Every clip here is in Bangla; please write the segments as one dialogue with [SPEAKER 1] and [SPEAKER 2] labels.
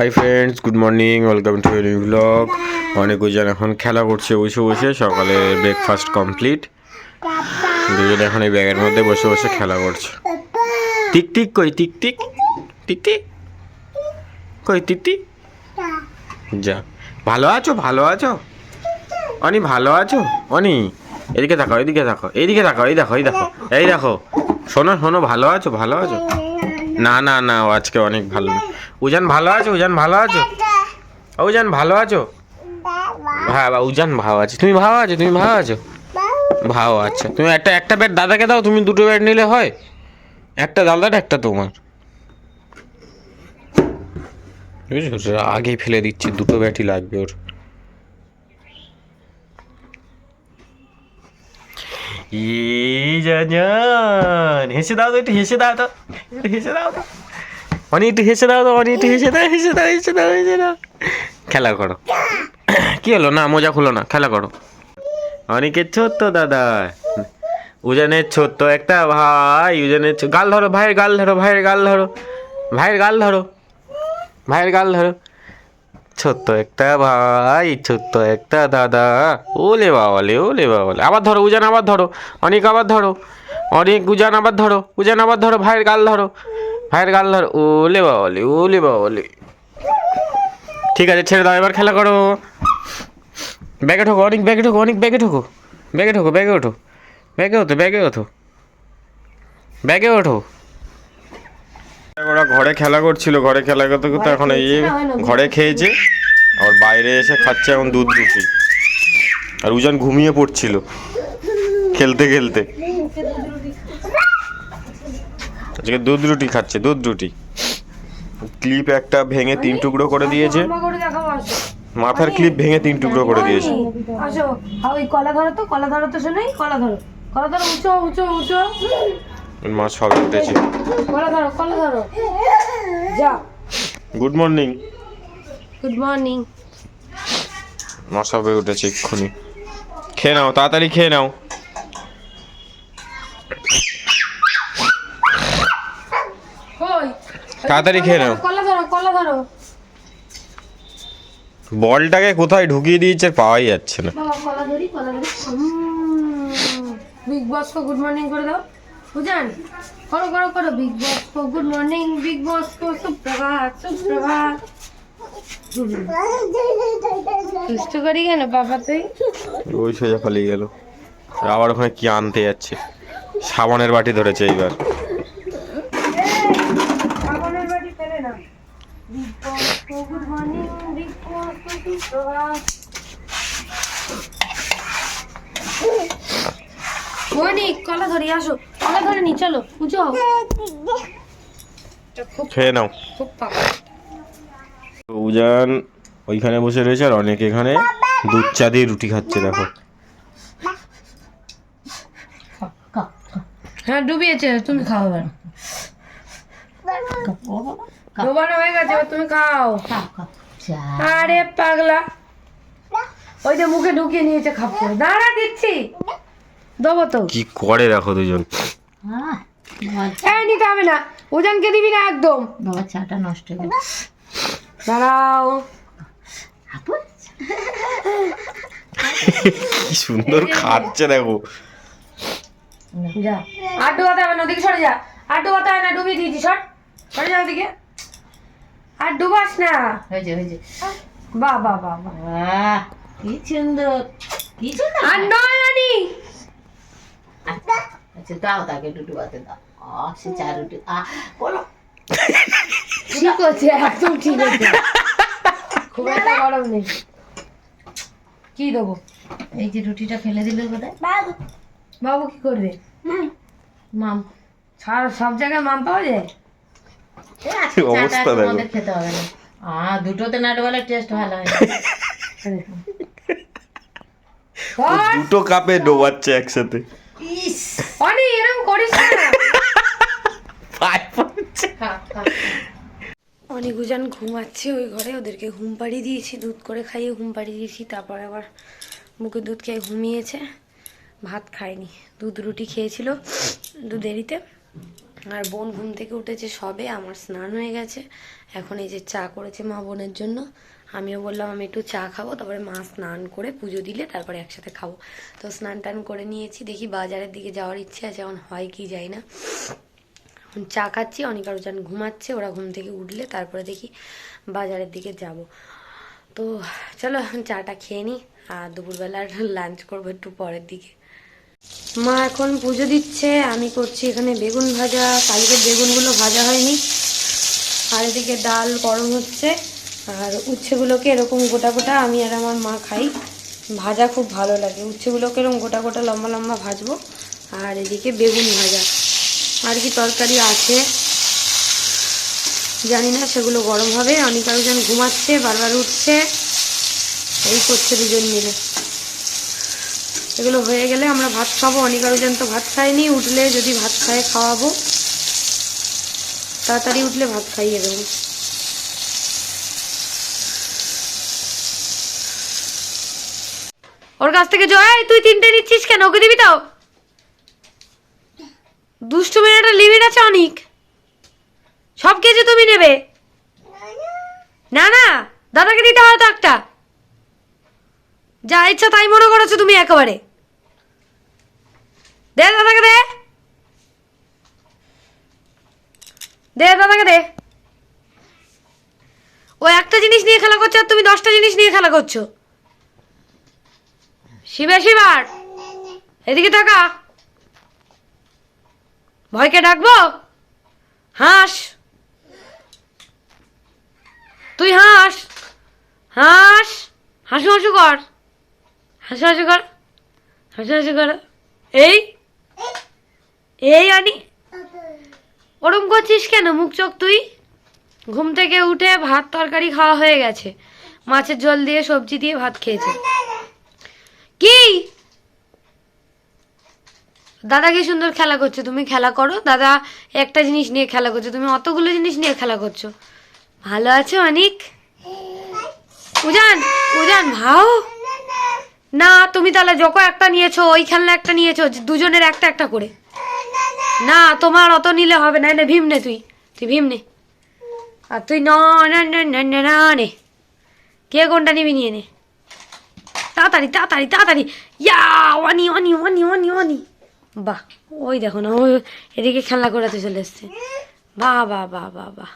[SPEAKER 1] Hi friends good morning welcome to new blog অনেক ওজন এখন খেলা করছে, বসে বসে। সকালে ব্রেকফাস্ট কমপ্লিট দুজন এখন এই ব্যাগের মধ্যে বসে বসে খেলা করছে। টিক টিক, কই? টিক টিক? টিক টিক? কই, টিক যা। ভালো আছো? ভালো আছো? অনি, ভালো আছো? অনি, এদিকে দেখো এদিকে দেখো এইদিকে দেখো এই দেখো এই দেখো এই দেখো। শোনো শোনো, ভালো আছো? ভালো আছো? না না না, ও আজকে অনেক ভালো। না। উজান ভালো আছো? উজান ভালো আছো? উজান ভালো আছো? হ্যাঁ বা উজান ভালো আছে। তুমি ভালো আছো? তুমি ভালো আছো? ভালো আচ্ছা। তুমি একটা একটা ব্যাট দাদাকে দাও, তুমি দুটো ব্যাট নিলে হয়। একটা দাদার একটা তোমার। বুঝেছ? আগেই ফেলে দিচ্ছে, দুটো ব্যাটই লাগবে ওর। ই জান হেসে দাও তো, একটু হেসে দাও তো হেসে দাও তো। অনি একটু হেসে দাও তো অনি একটু হেসে দাও হেসে দাও হেসে দাও হেসে দাও। খেলা করো। কি হলো? না, মজা খুলো না, খেলা করো। অনেকের ছোট্ট দাদা, উজানের ছোট্ট একটা ভাই, উজানের গাল ধরো, ভাইয়ের গাল ধরো, ভাইয়ের গাল ধরো, ভাইয়ের গাল ধরো, ভাইয়ের গাল ধরো। ছোট্ট একটা ভাই, ছোট্ট একটা দাদা, ওলে বাবালে ওলে বাবালে আবার ধরো, উজান আবার ধরো, অনেক আবার ধরো, অনেক, উজান আবার ধরো, উজান আবার ধরো, ভাইয়ের গাল ধরো। ভাইয়ের গাল ধরো ওলে বাবালে ওলে বাবালে ঠিক আছে ছেড়ে দাও এবার খেলা করো। ব্যাগে ঢোকো অনেক ব্যাগে ঢোকো অনেক ব্যাগে ঢোকো। ব্যাগে ঢোকো ব্যাগে ওঠো। ব্যাগে ওঠো ব্যাগে ওঠো। ব্যাগে ওঠো। ওরা ঘরে খেলা করছিল ঘরে খেলা করতে করতে এখন এই ঘরে খেয়েছে আর বাইরে এসে খাচ্ছে এখন দুধ রুটি। আর উজান ঘুমিয়ে পড়ছিল খেলতে খেলতে। আজকে দুধ রুটি খাচ্ছে দুধ রুটি। ক্লিপ একটা ভেঙে তিন টুকরো করে দিয়েছে। মাথার ক্লিপ ভেঙে তিন টুকরো করে দিয়েছে।
[SPEAKER 2] আসো। আর ওই কলা ধরো তো কলা ধরো তো শোনাই কলা ধরো। কলা ধরো উঁচু উঁচু উঁচু
[SPEAKER 1] মা সবে উঠেছে
[SPEAKER 2] কলা ধরো কলা ধরো। যা।
[SPEAKER 1] গুড মর্নিং
[SPEAKER 2] গুড মর্নিং
[SPEAKER 1] মা সবে উঠেছে এক্ষুনি। খেয়ে নাও তাড়াতাড়ি খেয়ে নাও
[SPEAKER 2] কই
[SPEAKER 1] তাড়াতাড়ি খেয়ে নাও।
[SPEAKER 2] কলা ধরো কলা ধরো
[SPEAKER 1] বলটাকে কোথায় ঢুকিয়ে দিয়েছে পাওয়াই যাচ্ছে না।
[SPEAKER 2] বাবা কলা ধরি কলা ধরি। বিগ বস কো গুড মর্নিং করে দাও। বুঝান? করো করো করো। বিগ বস কো গুড মর্নিং বিগ বস কো সুপ্রভাত সুপ্রভাত। দুষ্ট করি কেন বাবা তুই?
[SPEAKER 1] ওই সোজা পালিয়ে গেল। আবার ওখানে কি আনতে যাচ্ছে? সাবানের বাটি ধরেছে এইবার।
[SPEAKER 2] না? বিগ গুড মর্নিং বিগ সুপ্রভাত কলা ধরি আসো। কলা ধরে নি চলো উঁচু হও।
[SPEAKER 1] খেয়ে নাও।
[SPEAKER 2] খুব পাকা।
[SPEAKER 1] উজান ওইখানে বসে রয়েছে আর অনেক এখানে দুধ চা দিয়ে রুটি খাচ্ছে দেখো।
[SPEAKER 2] হ্যাঁ ডুবিয়েছে তুমি খাও এবার ডোবানো হয়ে গেছে তুমি খাও। আরে পাগলা। ওই যে মুখে ঢুকিয়ে নিয়েছে খাপ করে দাঁড়া দিচ্ছি। দেবো তো।
[SPEAKER 1] কি করে দেখো দুজন?
[SPEAKER 2] এই নিতে হবে না। ওজনকে দিবি না একদম।
[SPEAKER 3] বাবা চাটা নষ্ট হয়ে গেল
[SPEAKER 2] দাঁড়াও।
[SPEAKER 1] কি সুন্দর খাচ্ছে দেখো।
[SPEAKER 2] যা। আর ডুবাতে হবে না ওদিকে সরে যা। আর কথা হবে না ডুবিয়ে দিয়েছি সর। সরে যাও ওদিকে। আর ডুবাস না?
[SPEAKER 3] হয়েছে হয়েছে
[SPEAKER 2] বাহ বাহ বাহ,
[SPEAKER 3] কি সুন্দর কি সুন্দর।
[SPEAKER 2] আর নয় আনি
[SPEAKER 3] আচ্ছা দাও তাকে দুটো বাতে দাও। আহ, সে চার রুটি আহ বলো।
[SPEAKER 2] ঠিক আছে একদম ঠিক আছে। খুব একটা গরম নেই। কি দেবো?
[SPEAKER 3] এই যে রুটিটা ফেলে দিলে কোথায়
[SPEAKER 2] বাবু। বাবু কি করবে?
[SPEAKER 3] মাম
[SPEAKER 2] সারা সব জায়গায় মাম পাওয়া যায়?
[SPEAKER 1] অবস্থা দেখো।
[SPEAKER 3] খেতে হবে না। দুটোতে নাট বলে টেস্ট ভালো হয়
[SPEAKER 1] দুটো কাপে ডোবাচ্ছে একসাথে।
[SPEAKER 3] ইস।
[SPEAKER 2] অনি এরকম করিস না।
[SPEAKER 3] খা, খা।
[SPEAKER 2] অনেক উজান ঘুমাচ্ছে ওই ঘরে ওদেরকে ঘুম পাড়িয়ে দিয়েছি দুধ করে খাইয়ে ঘুম পাড়িয়ে দিয়েছি তারপরে আবার মুখে দুধ খেয়ে ঘুমিয়েছে। ভাত খায়নি দুধ রুটি খেয়েছিল দুধ দেরিতে আর বোন ঘুম থেকে উঠেছে সবে, আমার স্নান হয়ে গেছে। এখন এই যে চা করেছে মা বোনের জন্য। আমিও বললাম, আমি একটু চা খাব। তারপরে মা স্নান করে পুজো দিলে, তারপরে একসাথে খাব। তো স্নান টান করে নিয়েছি, দেখি বাজারের দিকে যাওয়ার ইচ্ছে আছে, এখন হয় কি যাই না। এখন চা খাচ্ছি অনেক আরও যান ঘুমাচ্ছে, ওরা ঘুম থেকে উঠলে তারপরে দেখি বাজারের দিকে যাব। তো চলো চাটা খেয়ে নিই আর দুপুরবেলার লাঞ্চ করব একটু পরের দিকে। মা এখন পুজো দিচ্ছে, আমি করছি এখানে বেগুন ভাজা কালকে বেগুনগুলো ভাজা হয়নি। আর এদিকে ডাল গরম হচ্ছে, আর উচ্ছেগুলোকে এরকম গোটা গোটা আমি আর আমার মা খাই। ভাজা খুব ভালো লাগে, উচ্ছেগুলোকে এরকম গোটা গোটা লম্বা লম্বা ভাজবো। আর এদিকে বেগুন ভাজা। আর কি তরকারি আছে? জানি না, সেগুলো গরম হবে। অনেক আরোজন ঘুমাচ্ছে, বারবার উঠছে। এই করছে দুজন মিলে। এগুলো হয়ে গেলে আমরা ভাত খাব। অনেক তো ভাত খাইনি উঠলে যদি ভাত খায় খাওয়াবো। তাড়াতাড়ি উঠলে ভাত খাইয়ে দেবো। ওর কাছ থেকে জয়, তুই তিনটে নিচ্ছিস কেন? ওকে দিবি তো? দুষ্টু একটা লিমিট আছে অনেক। সব কিছু তুমি নেবে। না না, দাদাকে দিতে হয় তো একটা। যা ইচ্ছা তাই মনে করেছ তুমি একেবারে। দে দাদাকে দে। দে দাদাকে দে। ও একটা জিনিস নিয়ে খেলা করছ আর তুমি দশটা জিনিস নিয়ে খেলা করছ। শিবা শিবার এদিকে টাকা ভয়কে ডাকবো? হাস। তুই হাস। হাস। হাসু হাসু কর। হাসু হাসু কর। হাসু হাসু কর। এই। এই আনি। ওরম করছিস কেন? মুখ চোখ তুই? ঘুম থেকে উঠে ভাত তরকারি খাওয়া হয়ে গেছে। মাছের জল দিয়ে সবজি দিয়ে ভাত খেয়েছে। কি? দাদা কি সুন্দর খেলা করছ? তুমি খেলা করো। দাদা একটা জিনিস নিয়ে খেলা করছ। তুমি অতগুলো জিনিস নিয়ে খেলা করছ। ভালো আছো অনিক? উজান উজান, ভাও। না, তুমি তাহলে যখন একটা নিয়েছো, ওই খেলনা একটা নিয়েছো, দুজনের একটা একটা করে। না, তোমার অত নিলে হবে না। নে ভীম নে তুই। তুই ভীম নে। আর তুই ন, না না কে কোনটা নিবি নিয়ে নে। তাড়াতাড়ি তাড়াতাড়ি তাড়াতাড়ি। ইয়া, ওয়ানি ওয়ানি ওয়ানি ওয়ানি ওয়ানি। বাহ, ওই দেখো না, ওই এদিকে খেলনা করাতে চলে এসছে। বাহ বাহ বাহ বাহ বাহ।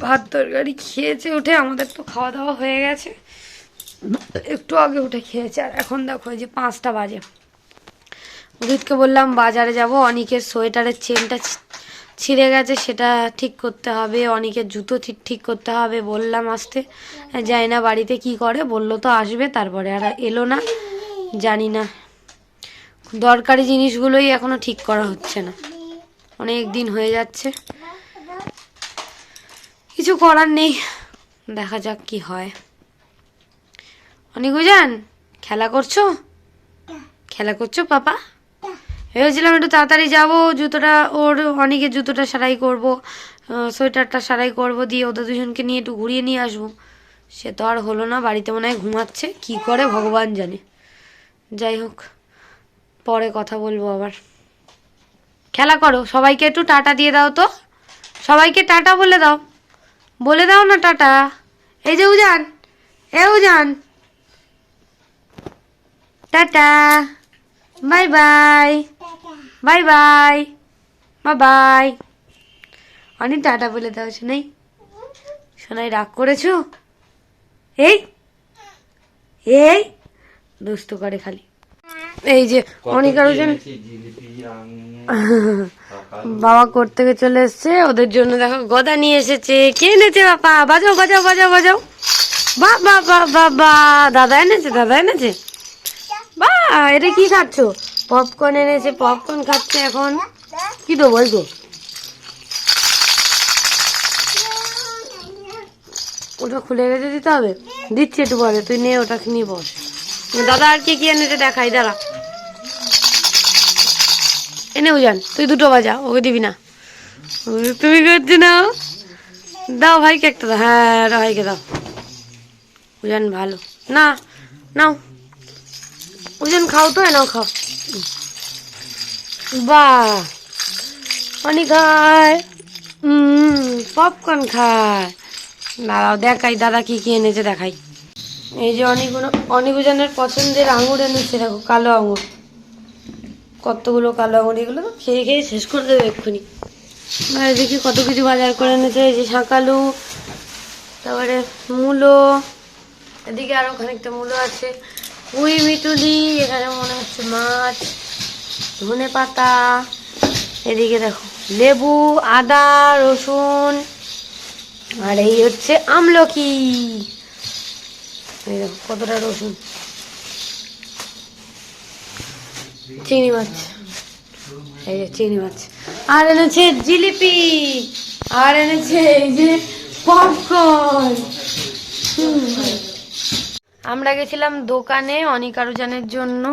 [SPEAKER 2] ভাত তরকারি খেয়েছে উঠে, আমাদের তো খাওয়া দাওয়া হয়ে গেছে। একটু আগে উঠে খেয়েছে, আর এখন দেখো যে পাঁচটা বাজে। উদিতকে বললাম, বাজারে যাব। অনিকের সোয়েটারের চেনটা ছিঁড়ে গেছে, সেটা ঠিক করতে হবে। অনিকের জুতো ঠিক ঠিক করতে হবে, বললাম আসতে। যাই না, বাড়িতে কি করে? বলল, তো আসবে, তারপরে আর এলো না, জানি না। দরকারি জিনিসগুলোই এখনও ঠিক করা হচ্ছে না। অনেক দিন হয়ে যাচ্ছে। কিছু করার নেই। দেখা যাক কি হয়। অনেক বুঝান খেলা করছ? খেলা করছ, পাপা? ভেবেছিলাম একটু তাড়াতাড়ি যাব, জুতোটা ওর অনেকের জুতোটা সারাই করব সোয়েটারটা সারাই করব, দিয়ে ওদের দুজনকে নিয়ে একটু ঘুরিয়ে নিয়ে আসব। সে তো আর হলো না, বাড়িতে মনে হয় ঘুমাচ্ছে, কি করে ভগবান জানে। যাই হোক, পরে কথা বলব আবার। খেলা করো, সবাইকে একটু টাটা দিয়ে দাও তো। সবাইকে টাটা বলে দাও। বলে দাও না টাটা। এই যে উজান, এ Ujan. Tata. Bye bye bye bye bye bye অনেক টাটা বলে দাও শোনাই শোনাই রাগ করেছ? এই এই দুষ্ট করে খালি। এই যে অনেক আরও জন বাবা করতে থেকে চলে এসছে ওদের জন্য দেখো গদা নিয়ে এসেছে। কে এনেছে বাবা? বাজাও বাজাও বাজাও বাজাও। বা বা বা বা বা দাদা এনেছে দাদা এনেছে? বা, এটা কি খাচ্ছ? পপকর্ন এনেছে পপকর্ন খাচ্ছে এখন। কি তো বলতো? ওটা খুলে রেখে দিতে হবে। দিচ্ছি একটু পরে, তুই নে, ওটা নিয়ে বস। দাদা, আর কি কি এনেছে দেখাই, দাঁড়া। এনে উজান, তুই দুটো বাজা, ওকে দিবি না। তুমি করছি না। দাও ভাইকে একটা দাও হ্যাঁ ভাইকে দাও। উজান, ভালো। না, নাও। ওজন খাও তো নাও খাও। বাহ। অনেক খায়। পপকর্ন খায়। দাঁড়াও, দেখাই, দাদা কি কি এনেছে দেখাই। এই যে অনেকগুলো অনেকজনের পছন্দের আঙুর এনেছে, দেখো, কালো আঙুর। কতগুলো কালো আঙুর, এগুলো তো খেয়ে খেয়ে শেষ করে দেবে এক্ষুনি। আর দেখি কত কিছু বাজার করে এনেছে, এই যে শাঁকালু, তারপরে মূলো, এদিকে আরও খানিকটা মূলো আছে। পুঁই মিটুলি এখানে মনে হচ্ছে মাছ, ধনে পাতা, এদিকে দেখো, লেবু, আদা, রসুন, আর এই হচ্ছে আমলকি। এই দেখো, কতটা রসুন। চিংড়ি মাছ। এই যে চিংড়ি মাছ। আর এনেছে জিলিপি, আর এনেছে এই যে পপকর্ন আমরা গেছিলাম দোকানে অনিকারুজানের জন্য।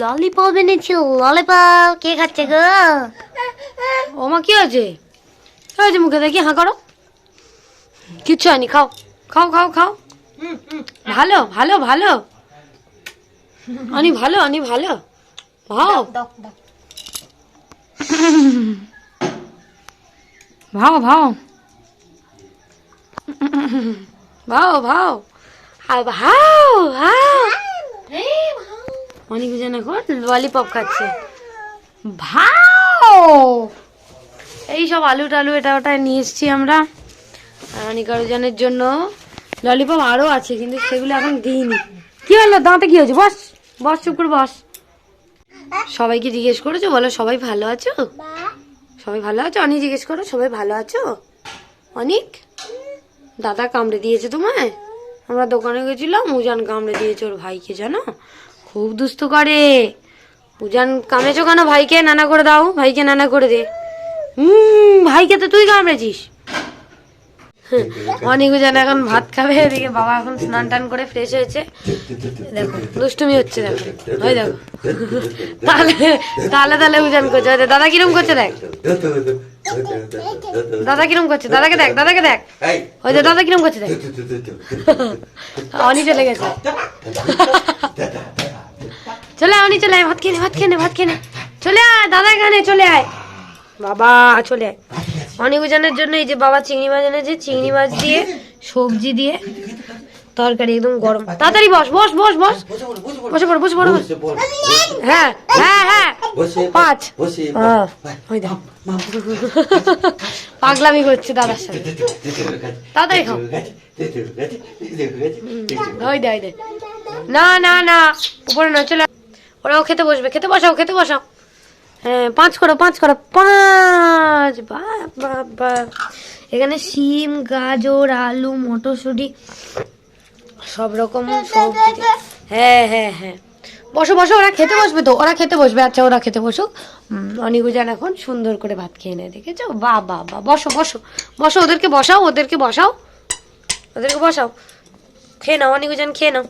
[SPEAKER 2] ললিপপ এনেছি ললিপপ কে খাচ্ছে গো? ওমা কি হয়েছে? কি হয়েছে মুখে? দেখি হাঁ করো। কিচ্ছু হয়নি খাও। খাও খাও খাও। ভালো ভালো ভালো। অনি ভালো অনি ভালো। ভাও। ভাও ভাও। ভাও ভাও। ভাও ভাও অনেক জন এখন ললিপপ খাচ্ছে। ভাও। এই সব আলু টালু এটা ওটা নিয়ে এসছি আমরা। আর অনেক জনের জন্য। ললিপপ আরও আছে কিন্তু সেগুলো এখন দিইনি। কি হলো? দাঁতে কি হয়েছে? বস বস চুপ করে বস। সবাইকে জিজ্ঞেস করেছ? বলো সবাই ভালো আছো? সবাই ভালো আছো? অনেক জিজ্ঞেস করো সবাই ভালো আছো? অনেক? দাদা কামড়ে দিয়েছে তোমায়? আমরা দোকানে গেছিলাম, উজান কামড়ে দিয়েছে ওর ভাইকে, জানো? খুব দুস্থ করে। উজান কামড়েছো কেন? ভাইকে নানা করে দাও, ভাইকে নানা করে দে। হুম ভাইকে তো তুই কামড়েছিস। অনেক উজান এখন ভাত খাবে এদিকে বাবা এখন স্নান টান করে ফ্রেশ হয়েছে। দেখো দুষ্টুমি হচ্ছে দেখো। ওই দেখো। তাহলে তাহলে তাহলে উজান করছে। দাদা কিরম করছে দেখ। দাদা কিরম করছে? দাদাকে দেখ দাদাকে দেখ। ওই যে দাদা কিরম করছে দেখ। অনি চলে গেছে। চলে অনি চলে আয়। ভাত খেয়ে ভাত খেয়ে ভাত খেয়ে চলে আয় দাদা এখানে চলে আয়। বাবা চলে আয়। অনেক উজানের জন্য এই যে বাবা চিংড়ি মাছ এনেছে চিংড়ি মাছ দিয়ে সবজি দিয়ে তরকারি একদম গরম। তাড়াতাড়ি বস বস বস বস। বসে পড় বসে পড়। বস। হ্যাঁ হ্যাঁ হ্যাঁ। পাঁচ। হ্যাঁ, পাগলামি করছে দাদার সাথে। তাড়াতাড়ি খাও। ওই দে ওই দে। না না না উপরে না চলে। ওরাও খেতে বসবে। খেতে বসাও খেতে বসাও। হ্যাঁ পাঁচ করো পাঁচ করো, পাঁচ। বাপ বাপ এখানে শিম, গাজর, আলু, মটরশুঁটি, সব রকম সবজি। হ্যাঁ হ্যাঁ হ্যাঁ। বসো বসো, ওরা খেতে বসবে তো? ওরা খেতে বসবে? আচ্ছা ওরা খেতে বসো অনিগুজান এখন সুন্দর করে ভাত খেয়ে নেয়, দেখেছ? বা বা বা বসো বসো। বসো, ওদেরকে বসাও ওদেরকে বসাও। ওদেরকে বসাও। খেয়ে নাও, অনিগুজান, খেয়ে নাও।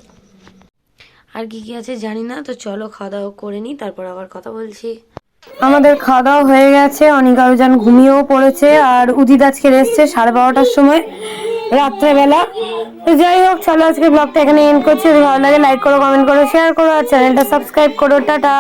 [SPEAKER 2] আর কি কি আছে জানি না, তো চলো খাওয়া দাওয়া করে নিই, তারপর আবার কথা বলছি। আমাদের খাওয়া দাওয়া হয়ে গেছে অনেক আরোজন ঘুমিয়েও পড়েছে, আর উদিত আজকে এসছে সাড়ে বারোটার সময়, রাত্রেবেলা। তো যাই হোক, চলো আজকে ব্লগটা এখানে এন্ড করছি। যদি ভালো লাগে লাইক করো কমেন্ট করো শেয়ার করো, আর চ্যানেলটা সাবস্ক্রাইব করো, টাটা।